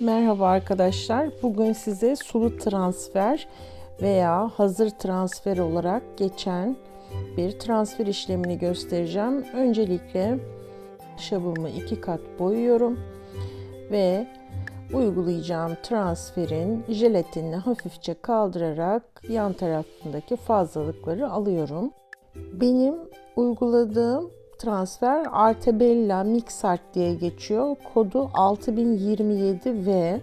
Merhaba arkadaşlar. Bugün size sulu transfer veya hazır transfer olarak geçen bir transfer işlemini göstereceğim. Öncelikle şabımı iki kat boyuyorum ve uygulayacağım transferin jelatinini hafifçe kaldırarak yan tarafındaki fazlalıkları alıyorum. Benim uyguladığım transfer Artebella Mixart diye geçiyor. Kodu 6027 ve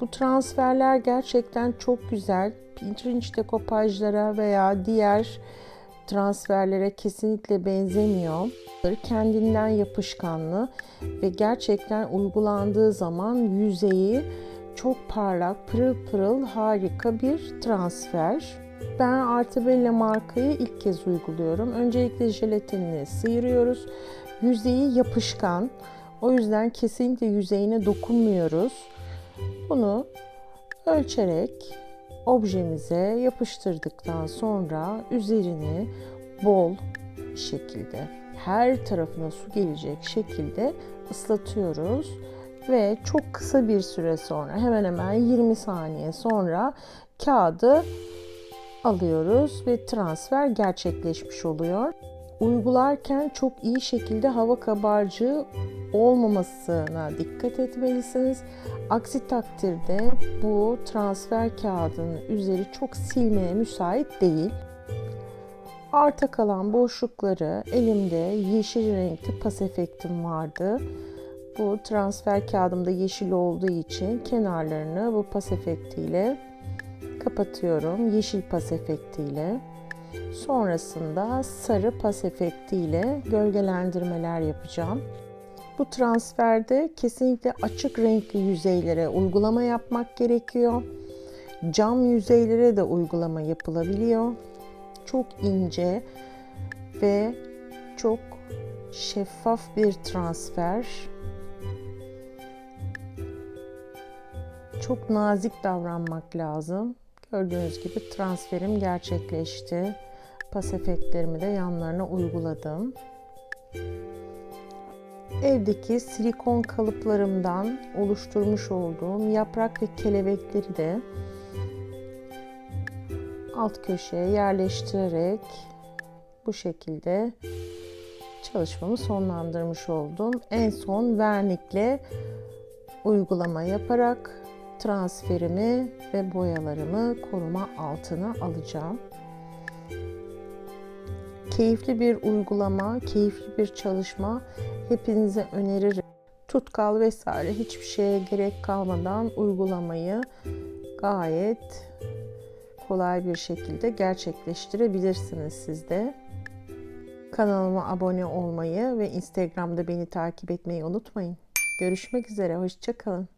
bu transferler gerçekten çok güzel. Pirinç dekopajlara veya diğer transferlere kesinlikle benzemiyor. Kendinden yapışkanlı ve gerçekten uygulandığı zaman yüzeyi çok parlak, pırıl pırıl harika bir transfer. Ben Artebella markayı ilk kez uyguluyorum. Öncelikle jelatinini sıyırıyoruz. Yüzeyi yapışkan. O yüzden kesinlikle yüzeyine dokunmuyoruz. Bunu ölçerek objemize yapıştırdıktan sonra üzerini bol şekilde her tarafına su gelecek şekilde ıslatıyoruz ve çok kısa bir süre sonra hemen hemen 20 saniye sonra kağıdı alıyoruz ve transfer gerçekleşmiş oluyor. Uygularken çok iyi şekilde hava kabarcığı olmamasına dikkat etmelisiniz. Aksi takdirde bu transfer kağıdının üzeri çok silmeye müsait değil. Arta kalan boşlukları elimde yeşil renkli pas efektim vardı. Bu transfer kağıdımda yeşil olduğu için kenarlarını bu pas efektiyle kapatıyorum yeşil pas efektiyle. Sonrasında sarı pas efektiyle gölgelendirmeler yapacağım. Bu transferde kesinlikle açık renkli yüzeylere uygulama yapmak gerekiyor. Cam yüzeylere de uygulama yapılabiliyor. Çok ince ve çok şeffaf bir transfer. Çok nazik davranmak lazım. Gördüğünüz gibi transferim gerçekleşti. Pas efektlerimi de yanlarına uyguladım. Evdeki silikon kalıplarımdan oluşturmuş olduğum yaprak ve kelebekleri de alt köşeye yerleştirerek bu şekilde çalışmamı sonlandırmış oldum. En son vernikle uygulama yaparak transferimi ve boyalarımı koruma altına alacağım. Keyifli bir uygulama, keyifli bir çalışma hepinize öneririm. Tutkal vesaire hiçbir şeye gerek kalmadan uygulamayı gayet kolay bir şekilde gerçekleştirebilirsiniz siz de. Kanalıma abone olmayı ve Instagram'da beni takip etmeyi unutmayın. Görüşmek üzere, hoşçakalın.